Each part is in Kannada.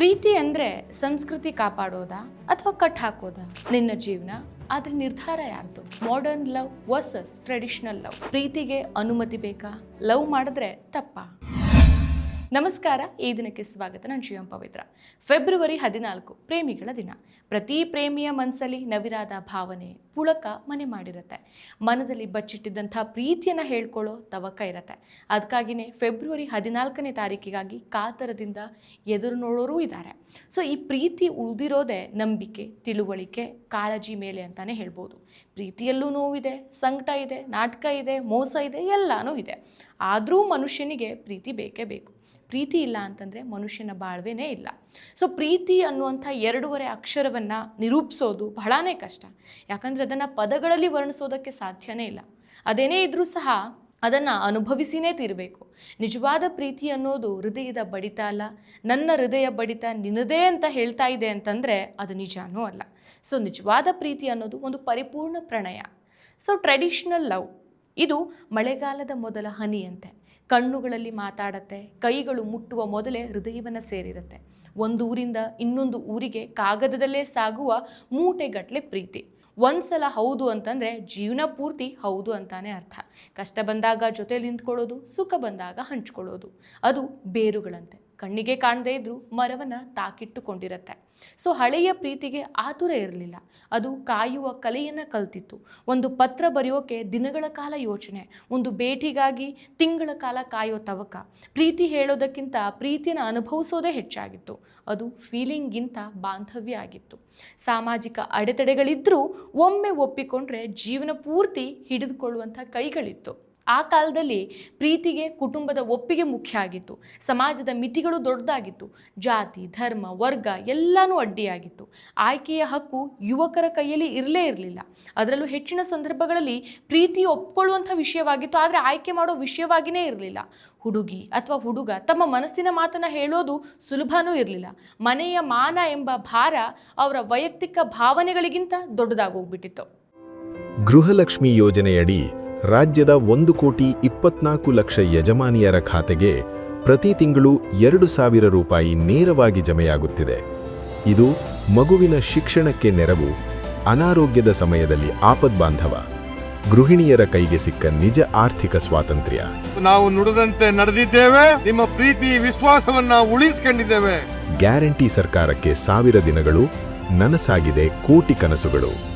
ಪ್ರೀತಿ ಅಂದ್ರೆ ಸಂಸ್ಕೃತಿ ಕಾಪಾಡೋದಾ ಅಥವಾ ಕಟ್ ಹಾಕೋದಾ? ನಿನ್ನ ಜೀವನ? ಆದ್ರೆ ನಿರ್ಧಾರ ಯಾರ್ದು? Modern love versus traditional love ಪ್ರೀತಿಗೆ ಅನುಮತಿ ಬೇಕಾ? ಲವ್ ಮಾಡಿದ್ರೆ ತಪ್ಪಾ? ನಮಸ್ಕಾರ, ಈ ದಿನಕ್ಕೆ ಸ್ವಾಗತ. ನಾನು ಶಿವಂ ಪವಿತ್ರ. ಫೆಬ್ರವರಿ ಹದಿನಾಲ್ಕು, ಪ್ರೇಮಿಗಳ ದಿನ. ಪ್ರತಿ ಪ್ರೇಮಿಯ ಮನಸ್ಸಲ್ಲಿ ನವಿರಾದ ಭಾವನೆ, ಪುಳಕ ಮನೆ ಮಾಡಿರುತ್ತೆ. ಮನದಲ್ಲಿ ಬಚ್ಚಿಟ್ಟಿದ್ದಂಥ ಪ್ರೀತಿಯನ್ನು ಹೇಳ್ಕೊಳ್ಳೋ ತವಕ ಇರುತ್ತೆ. ಅದಕ್ಕಾಗಿಯೇ ಫೆಬ್ರವರಿ ಹದಿನಾಲ್ಕನೇ ತಾರೀಕಿಗಾಗಿ ಕಾತರದಿಂದ ಎದುರು ನೋಡೋರು ಇದ್ದಾರೆ ಸೊ, ಈ ಪ್ರೀತಿ ಉಳಿದಿರೋದೇ ನಂಬಿಕೆ, ತಿಳುವಳಿಕೆ, ಕಾಳಜಿ ಮೇಲೆ ಅಂತಲೇ ಹೇಳ್ಬೋದು. ಪ್ರೀತಿಯಲ್ಲೂ ನೋವಿದೆ, ಸಂಕಟ ಇದೆ, ನಾಟಕ ಇದೆ, ಮೋಸ ಇದೆ, ಎಲ್ಲನೂ ಇದೆ. ಆದರೂ ಮನುಷ್ಯನಿಗೆ ಪ್ರೀತಿ ಬೇಕೇ ಬೇಕು. ಪ್ರೀತಿ ಇಲ್ಲ ಅಂತಂದರೆ ಮನುಷ್ಯನ ಬಾಳ್ವೇನೇ ಇಲ್ಲ. ಸೊ ಪ್ರೀತಿ ಅನ್ನುವಂಥ ಎರಡೂವರೆ ಅಕ್ಷರವನ್ನು ನಿರೂಪಿಸೋದು ಬಹಳಾನೇ ಕಷ್ಟ. ಯಾಕಂದರೆ ಅದನ್ನು ಪದಗಳಲ್ಲಿ ವರ್ಣಿಸೋದಕ್ಕೆ ಸಾಧ್ಯನೇ ಇಲ್ಲ. ಅದೇನೇ ಇದ್ದರೂ ಸಹ ಅದನ್ನು ಅನುಭವಿಸಿನೇ ತೀರಬೇಕು. ನಿಜವಾದ ಪ್ರೀತಿ ಅನ್ನೋದು ಹೃದಯದ ಬಡಿತ ಅಲ್ಲ. ನನ್ನ ಹೃದಯ ಬಡಿತ ನಿನ್ನದೇ ಅಂತ ಹೇಳ್ತಾ ಇದೆ ಅಂತಂದರೆ ಅದು ನಿಜಾನೂ ಅಲ್ಲ. ಸೊ ನಿಜವಾದ ಪ್ರೀತಿ ಅನ್ನೋದು ಒಂದು ಪರಿಪೂರ್ಣ ಪ್ರಣಯ. ಸೊ ಟ್ರೆಡಿಷ್ನಲ್ ಲವ್ ಇದು ಮಳೆಗಾಲದ ಮೊದಲ ಹನಿಯಂತೆ. ಕಣ್ಣುಗಳಲ್ಲಿ ಮಾತಾಡತ್ತೆ, ಕೈಗಳು ಮುಟ್ಟುವ ಮೊದಲೇ ಹೃದಯವನ್ನು ಸೇರಿರುತ್ತೆ. ಒಂದು ಊರಿಂದ ಇನ್ನೊಂದು ಊರಿಗೆ ಕಾಗದದಲ್ಲೇ ಸಾಗುವ ಮೂಟೆಗಟ್ಟಲೆ ಪ್ರೀತಿ. ಒಂದ್ಸಲ ಹೌದು ಅಂತಂದರೆ ಜೀವನ ಪೂರ್ತಿ ಹೌದು ಅಂತಾನೆ ಅರ್ಥ. ಕಷ್ಟ ಬಂದಾಗ ಜೊತೆಲಿ ನಿಂತ್ಕೊಳ್ಳೋದು, ಸುಖ ಬಂದಾಗ ಹಂಚ್ಕೊಳ್ಳೋದು. ಅದು ಬೇರುಗಳಂತೆ. ಕಣ್ಣಿಗೆ ಕಾಣದೇ ಇದ್ರೂ ಮರವನ್ನು ತಾಕಿಟ್ಟುಕೊಂಡಿರತ್ತೆ. ಸೊ ಹಳೆಯ ಪ್ರೀತಿಗೆ ಆತುರ ಇರಲಿಲ್ಲ. ಅದು ಕಾಯುವ ಕಲೆಯನ್ನು ಕಲ್ತಿತ್ತು. ಒಂದು ಪತ್ರ ಬರೆಯೋಕೆ ದಿನಗಳ ಕಾಲ ಯೋಚನೆ, ಒಂದು ಭೇಟಿಗಾಗಿ ತಿಂಗಳ ಕಾಲ ಕಾಯೋ ತವಕ. ಪ್ರೀತಿ ಹೇಳೋದಕ್ಕಿಂತ ಪ್ರೀತಿನ ಅನುಭವಿಸೋದೇ ಹೆಚ್ಚಾಗಿತ್ತು. ಅದು ಫೀಲಿಂಗ್ಗಿಂತ ಬಾಂಧವ್ಯ ಆಗಿತ್ತು. ಸಾಮಾಜಿಕ ಅಡೆತಡೆಗಳಿದ್ದರೂ ಒಮ್ಮೆ ಒಪ್ಪಿಕೊಂಡ್ರೆ ಜೀವನ ಪೂರ್ತಿ ಹಿಡಿದುಕೊಳ್ಳುವಂಥ ಕೈಗಳಿತ್ತು. ಆ ಕಾಲದಲ್ಲಿ ಪ್ರೀತಿಗೆ, ಕುಟುಂಬದ ಒಪ್ಪಿಗೆ ಮುಖ್ಯ ಆಗಿತ್ತು. ಸಮಾಜದ ಮಿತಿಗಳು ದೊಡ್ಡದಾಗಿತ್ತು. ಜಾತಿ, ಧರ್ಮ, ವರ್ಗ ಎಲ್ಲನೂ ಅಡ್ಡಿಯಾಗಿತ್ತು. ಆಯ್ಕೆಯ ಹಕ್ಕು ಯುವಕರ ಕೈಯಲ್ಲಿ ಇರಲೇ ಇರಲಿಲ್ಲ. ಅದರಲ್ಲೂ ಹೆಚ್ಚಿನ ಸಂದರ್ಭಗಳಲ್ಲಿ ಪ್ರೀತಿ ಒಪ್ಕೊಳ್ಳುವಂಥ ವಿಷಯವಾಗಿತ್ತು, ಆದರೆ ಆಯ್ಕೆ ಮಾಡೋ ವಿಷಯವಾಗಿಯೇ ಇರಲಿಲ್ಲ. ಹುಡುಗಿ ಅಥವಾ ಹುಡುಗ ತಮ್ಮ ಮನಸ್ಸಿನ ಮಾತನ್ನು ಹೇಳೋದು ಸುಲಭನೂ ಇರಲಿಲ್ಲ. ಮನೆಯ ಮಾನ ಎಂಬ ಭಾರ ಅವರ ವೈಯಕ್ತಿಕ ಭಾವನೆಗಳಿಗಿಂತ ದೊಡ್ಡದಾಗೋಗ್ಬಿಟ್ಟಿತ್ತು. ಗೃಹಲಕ್ಷ್ಮಿ ಯೋಜನೆಯಡಿ ರಾಜ್ಯದ ಒಂದು ಕೋಟಿ ಇಪ್ಪತ್ನಾಲ್ಕು ಲಕ್ಷ ಯಜಮಾನಿಯರ ಖಾತೆಗೆ ಪ್ರತಿ ತಿಂಗಳು ಎರಡು ಸಾವಿರ ರೂಪಾಯಿ ನೇರವಾಗಿ ಜಮೆಯಾಗುತ್ತಿದೆ. ಇದು ಮಗುವಿನ ಶಿಕ್ಷಣಕ್ಕೆ ನೆರವು ಅನಾರೋಗ್ಯದ ಸಮಯದಲ್ಲಿ ಆಪದ್ಬಾಂಧವ ಗೃಹಿಣಿಯರ ಕೈಗೆ ಸಿಕ್ಕ ನಿಜ ಆರ್ಥಿಕ ಸ್ವಾತಂತ್ರ್ಯ. ನಾವು ನುಡಿದಂತೆ ನಡೆದಿದ್ದೇವೆ ನಿಮ್ಮ ಪ್ರೀತಿ ವಿಶ್ವಾಸವನ್ನ ಉಳಿಸಿಕೊಂಡಿದ್ದೇವೆ. ಗ್ಯಾರಂಟಿ ಸರ್ಕಾರಕ್ಕೆ ಸಾವಿರ ದಿನಗಳು ನನಸಾಗಿದೆ ಕೋಟಿ ಕನಸುಗಳು.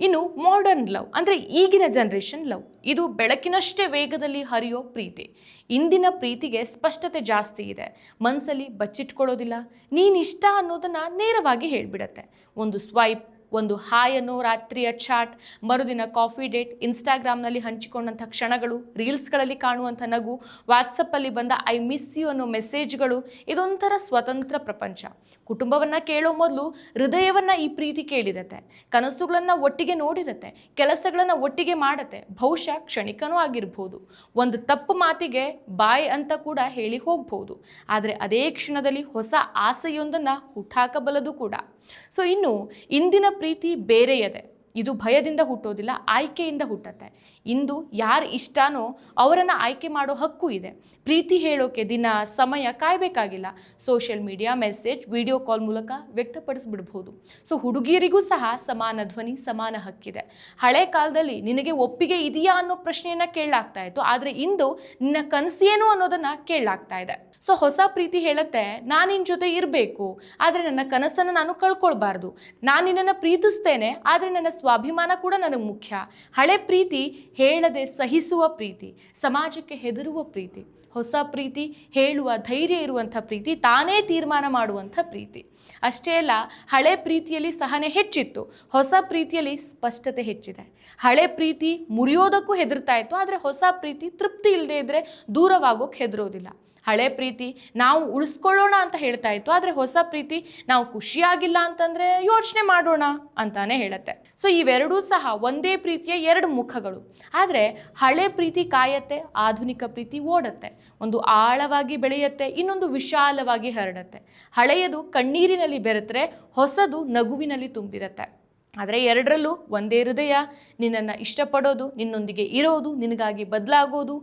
ಇನ್ನು ಮಾಡರ್ನ್ ಲವ್ ಅಂದರೆ ಈಗಿನ ಜನ್ರೇಷನ್ ಲವ್ ಇದು ಬೆಳಕಿನಷ್ಟೇ ವೇಗದಲ್ಲಿ ಹರಿಯೋ ಪ್ರೀತಿ. ಇಂದಿನ ಪ್ರೀತಿಗೆ ಸ್ಪಷ್ಟತೆ ಜಾಸ್ತಿ ಇದೆ. ಮನಸ್ಸಲ್ಲಿ ಬಚ್ಚಿಟ್ಕೊಳ್ಳೋದಿಲ್ಲ. ನೀನಿಷ್ಟ ಅನ್ನೋದನ್ನು ನೇರವಾಗಿ ಹೇಳಿಬಿಡತ್ತೆ. ಒಂದು ಸ್ವೈಪ್ ಒಂದು ಹಾಯ್ ರಾತ್ರಿಯ ಚಾಟ್, ಮರುದಿನ ಕಾಫಿ ಡೇಟ್ ಇನ್ಸ್ಟಾಗ್ರಾಮ್ನಲ್ಲಿ ಹಂಚಿಕೊಂಡಂಥ ಕ್ಷಣಗಳು, ರೀಲ್ಸ್ಗಳಲ್ಲಿ ಕಾಣುವಂಥ ನಗು, ವಾಟ್ಸಪ್ಪಲ್ಲಿ ಬಂದ ಐ ಮಿಸ್ ಯು ಅನ್ನೋ ಮೆಸೇಜ್ಗಳು, ಇದೊಂಥರ ಸ್ವತಂತ್ರ ಪ್ರಪಂಚ. ಕುಟುಂಬವನ್ನು ಕೇಳೋ ಮೊದಲು ಹೃದಯವನ್ನು ಈ ಪ್ರೀತಿ ಕೇಳಿರತ್ತೆ, ಕನಸುಗಳನ್ನು ಒಟ್ಟಿಗೆ ನೋಡಿರತ್ತೆ, ಕೆಲಸಗಳನ್ನು ಒಟ್ಟಿಗೆ ಮಾಡತ್ತೆ, ಬಹುಶಃ ಕ್ಷಣಿಕನೂ ಆಗಿರ್ಬೋದು. ಒಂದು ತಪ್ಪು ಮಾತಿಗೆ ಬಾಯ್ ಅಂತ ಕೂಡ ಹೇಳಿ ಹೋಗ್ಬೋದು, ಆದರೆ ಅದೇ ಕ್ಷಣದಲ್ಲಿ ಹೊಸ ಆಸೆಯೊಂದನ್ನು ಹುಟ್ಟಾಕಬಲ್ಲದು ಕೂಡ. ಸೊ ಇನ್ನು ಇಂದಿನ ಪ್ರೀತಿ ಬೇರೆಯದೆ. ಇದು ಭಯದಿಂದ ಹುಟ್ಟೋದಿಲ್ಲ, ಆಯ್ಕೆಯಿಂದ ಹುಟ್ಟತ್ತೆ. ಇಂದು ಯಾರು ಇಷ್ಟನೋ ಅವರನ್ನು ಆಯ್ಕೆ ಮಾಡೋ ಹಕ್ಕು ಇದೆ. ಪ್ರೀತಿ ಹೇಳೋಕೆ ದಿನ, ಸಮಯ ಕಾಯಬೇಕಾಗಿಲ್ಲ. Social media, message, video call ಮೂಲಕ ವ್ಯಕ್ತಪಡಿಸ್ಬಿಡ್ಬೋದು. ಸೊ ಹುಡುಗಿಯರಿಗೂ ಸಹ ಸಮಾನ ಧ್ವನಿ, ಸಮಾನ ಹಕ್ಕಿದೆ. ಹಳೆ ಕಾಲದಲ್ಲಿ ನಿನಗೆ ಒಪ್ಪಿಗೆ ಇದೆಯಾ ಅನ್ನೋ ಪ್ರಶ್ನೆಯನ್ನು ಕೇಳಲಾಗ್ತಾ ಇತ್ತು. ಆದರೆ ಇಂದು ನಿನ್ನ ಕನಸೇನು ಅನ್ನೋದನ್ನು ಕೇಳಲಾಗ್ತಾ ಇದೆ. ಸೊ ಹೊಸ ಪ್ರೀತಿ ಹೇಳುತ್ತೆ, ನಾನು ನಿನ್ನ ಜೊತೆ ಇರಬೇಕು, ಆದರೆ ನನ್ನ ಕನಸನ್ನು ನಾನು ಕಳ್ಕೊಳ್ಬಾರ್ದು. ನಾನು ನಿನ್ನನ್ನು ಪ್ರೀತಿಸ್ತೇನೆ, ಆದರೆ ನನ್ನ ಸ್ವಾಭಿಮಾನ ಕೂಡ ನನಗೆ ಮುಖ್ಯ. ಹಳೆ ಪ್ರೀತಿ ಹೇಳದೆ ಸಹಿಸುವ ಪ್ರೀತಿ, ಸಮಾಜಕ್ಕೆ ಹೆದರುವ ಪ್ರೀತಿ, ಹೊಸ ಪ್ರೀತಿ, ಹೇಳುವ ಧೈರ್ಯ ಇರುವಂಥ ಪ್ರೀತಿ, ತಾನೇ ತೀರ್ಮಾನ ಮಾಡುವಂಥ ಪ್ರೀತಿ. ಅಷ್ಟೇ ಅಲ್ಲ, ಹಳೆ ಪ್ರೀತಿಯಲ್ಲಿ ಸಹನೆ ಹೆಚ್ಚಿತ್ತು, ಹೊಸ ಪ್ರೀತಿಯಲ್ಲಿ ಸ್ಪಷ್ಟತೆ ಹೆಚ್ಚಿದೆ. ಹಳೆ ಪ್ರೀತಿ ಮುರಿಯೋದಕ್ಕೂ ಹೆದರ್ತಾ ಇತ್ತು, ಆದರೆ ಹೊಸ ಪ್ರೀತಿ ತೃಪ್ತಿ ಇಲ್ಲದೆ ಇದ್ದರೆ ದೂರವಾಗೋಕ್ಕೆ ಹೆದರೋದಿಲ್ಲ. ಹಳೆ ಪ್ರೀತಿ, ನಾವು ಉಳಿಸ್ಕೊಳ್ಳೋಣ ಅಂತ ಹೇಳ್ತಾ ಇತ್ತು. ಆದರೆ ಹೊಸ ಪ್ರೀತಿ, ನಾವು ಖುಷಿಯಾಗಿಲ್ಲ ಅಂತಂದರೆ ಯೋಚನೆ ಮಾಡೋಣ ಅಂತಾನೆ ಹೇಳುತ್ತೆ. ಸೊ ಇವೆರಡೂ ಸಹ ಒಂದೇ ಪ್ರೀತಿಯ ಎರಡು ಮುಖಗಳು. ಆದರೆ ಹಳೆ ಪ್ರೀತಿ ಕಾಯತ್ತೆ, ಆಧುನಿಕ ಪ್ರೀತಿ ಓಡತ್ತೆ. ಒಂದು ಆಳವಾಗಿ ಬೆಳೆಯುತ್ತೆ, ಇನ್ನೊಂದು ವಿಶಾಲವಾಗಿ ಹರಡತ್ತೆ. ಹಳೆಯದು ಕಣ್ಣೀರಿನಲ್ಲಿ ಬೆರೆತರೆ ಹೊಸದು ನಗುವಿನಲ್ಲಿ ತುಂಬಿರುತ್ತೆ. ಆದರೆ ಎರಡರಲ್ಲೂ ಒಂದೇ ಹೃದಯ, ನಿನ್ನನ್ನು ಇಷ್ಟಪಡೋದು, ನಿನ್ನೊಂದಿಗೆ ಇರೋದು, ನಿನಗಾಗಿ ಬದಲಾಗೋದು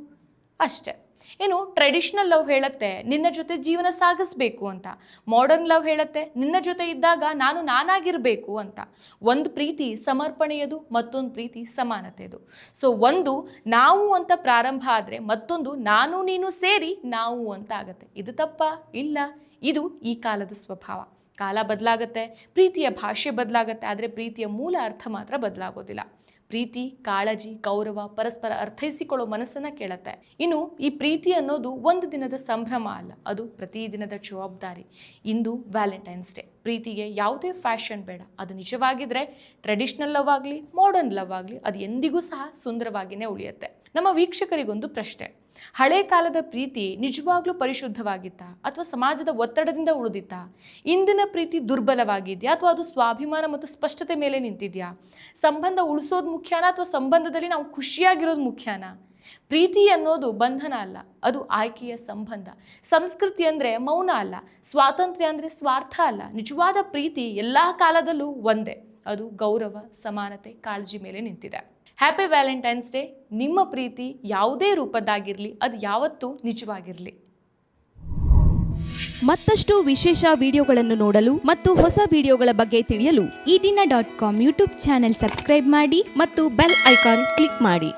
ಅಷ್ಟೆ. ಇನ್ನು ಟ್ರೆಡಿಷನಲ್ ಲವ್ ಹೇಳುತ್ತೆ, ನಿನ್ನ ಜೊತೆ ಜೀವನ ಸಾಗಿಸ್ಬೇಕು ಅಂತ. ಮಾಡರ್ನ್ ಲವ್ ಹೇಳುತ್ತೆ, ನಿನ್ನ ಜೊತೆ ಇದ್ದಾಗ ನಾನು ನಾನಾಗಿರಬೇಕು ಅಂತ. ಒಂದು ಪ್ರೀತಿ ಸಮರ್ಪಣೆಯದು, ಮತ್ತೊಂದು ಪ್ರೀತಿ ಸಮಾನತೆಯದು. ಸೊ ಒಂದು ನಾವು ಅಂತ ಪ್ರಾರಂಭ ಆದರೆ ಮತ್ತೊಂದು ನಾನು ನೀನು ಸೇರಿ ನಾವು ಅಂತ ಆಗತ್ತೆ. ಇದು ತಪ್ಪ? ಇಲ್ಲ. ಇದು ಈ ಕಾಲದ ಸ್ವಭಾವ. ಕಾಲ ಬದಲಾಗತ್ತೆ, ಪ್ರೀತಿಯ ಭಾಷೆ ಬದಲಾಗತ್ತೆ, ಆದರೆ ಪ್ರೀತಿಯ ಮೂಲ ಅರ್ಥ ಮಾತ್ರ ಬದಲಾಗೋದಿಲ್ಲ. ಪ್ರೀತಿ, ಕಾಳಜಿ, ಗೌರವ, ಪರಸ್ಪರ ಅರ್ಥೈಸಿಕೊಳ್ಳೋ ಮನಸ್ಸನ್ನು ಕೇಳುತ್ತೆ. ಇನ್ನು ಈ ಪ್ರೀತಿ ಅನ್ನೋದು ಒಂದು ದಿನದ ಸಂಭ್ರಮ ಅಲ್ಲ, ಅದು ಪ್ರತಿದಿನದ ಜವಾಬ್ದಾರಿ. ಇಂದು ವ್ಯಾಲೆಂಟೈನ್ಸ್ ಡೇ. ಪ್ರೀತಿಗೆ ಯಾವುದೇ ಫ್ಯಾಷನ್ ಬೇಡ. ಅದು ನಿಜವಾಗಿದ್ರೆ ಟ್ರೆಡಿಷ್ನಲ್ ಲವ್ ಆಗಲಿ ಮಾಡರ್ನ್ ಲವ್ ಆಗಲಿ, ಅದು ಎಂದಿಗೂ ಸಹ ಸುಂದರವಾಗಿಯೇ ಉಳಿಯುತ್ತೆ. ನಮ್ಮ ವೀಕ್ಷಕರಿಗೊಂದು ಪ್ರಶ್ನೆ. ಹಳೆ ಕಾಲದ ಪ್ರೀತಿ ನಿಜವಾಗ್ಲೂ ಪರಿಶುದ್ಧವಾಗಿತ್ತಾ ಅಥವಾ ಸಮಾಜದ ಒತ್ತಡದಿಂದ ಉಳಿದಿತ್ತ? ಇಂದಿನ ಪ್ರೀತಿ ದುರ್ಬಲವಾಗಿದೆಯಾ ಅಥವಾ ಅದು ಸ್ವಾಭಿಮಾನ ಮತ್ತು ಸ್ಪಷ್ಟತೆ ಮೇಲೆ ನಿಂತಿದೆಯಾ? ಸಂಬಂಧ ಉಳಿಸೋದು ಮುಖ್ಯನಾ ಅಥವಾ ಸಂಬಂಧದಲ್ಲಿ ನಾವು ಖುಷಿಯಾಗಿರೋದು ಮುಖ್ಯನಾ? ಪ್ರೀತಿ ಅನ್ನೋದು ಬಂಧನ ಅಲ್ಲ, ಅದು ಆಯ್ಕೆಯ ಸಂಬಂಧ. ಸಂಸ್ಕೃತಿ ಅಂದರೆ ಮೌನ ಅಲ್ಲ, ಸ್ವಾತಂತ್ರ್ಯ ಅಂದರೆ ಸ್ವಾರ್ಥ ಅಲ್ಲ. ನಿಜವಾದ ಪ್ರೀತಿ ಎಲ್ಲ ಕಾಲದಲ್ಲೂ ಒಂದೇ, ಅದು ಗೌರವ, ಸಮಾನತೆ, ಕಾಳಜಿ ಮೇಲೆ ನಿಂತಿದೆ. ಹ್ಯಾಪಿ ವ್ಯಾಲೆಂಟೈನ್ಸ್ ಡೇ ನಿಮ್ಮ ಪ್ರೀತಿ ಯಾವುದೇ ರೂಪದ್ದಾಗಿರಲಿ, ಅದು ಯಾವತ್ತೂ ನಿಜವಾಗಿರಲಿ. ಮತ್ತಷ್ಟು ವಿಶೇಷ ವಿಡಿಯೋಗಳನ್ನು ನೋಡಲು ಮತ್ತು ಹೊಸ ವಿಡಿಯೋಗಳ ಬಗ್ಗೆ ತಿಳಿಯಲು Ee Dina dot com YouTube channel subscribe ಮಾಡಿ ಮತ್ತು ಬೆಲ್ ಐಕಾನ್ ಕ್ಲಿಕ್ ಮಾಡಿ.